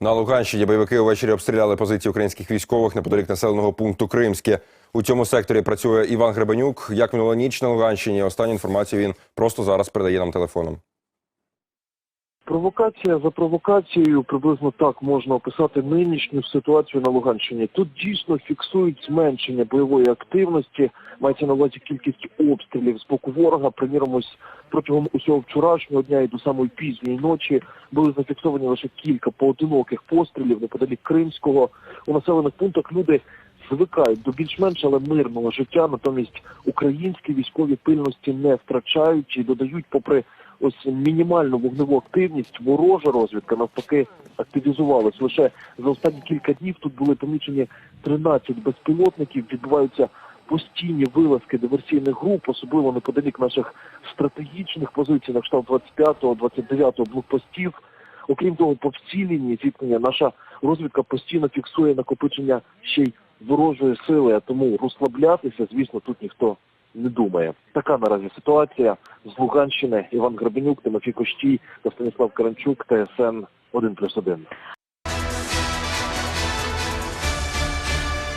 На Луганщині бойовики увечері обстріляли позиції українських військових неподалік населеного пункту Кримське. У цьому секторі працює Іван Гребенюк. Як минула ніч на Луганщині? Останню інформацію він просто зараз передає нам телефоном. Провокація за провокацією приблизно так можна описати нинішню ситуацію на Луганщині. Тут дійсно фіксують зменшення бойової активності. Мається на увазі кількість обстрілів з боку ворога. Приміром, ось протягом усього вчорашнього дня і до самої пізньої ночі були зафіксовані лише кілька поодиноких пострілів неподалік Кримського. У населених пунктах люди звикають до більш-менш але мирного життя. Натомість українські військові пильності не втрачають і додають, попри ось мінімальну вогневу активність, ворожа розвідка навпаки активізувалась. Лише за останні кілька днів тут були помічені 13 безпілотників. Відбуваються постійні вилазки диверсійних груп, особливо неподалік наших стратегічних позицій на кшталт 25-го, 29-го блокпостів. Окрім того, по всій лінії зіткнення наша розвідка постійно фіксує накопичення ще й ворожої сили, а тому розслаблятися, звісно, тут ніхто не думає. Така наразі ситуація з Луганщини. Іван Грабенюк, Тимофій Кощій та Станіслав Каранчук, ТСН 1+,1.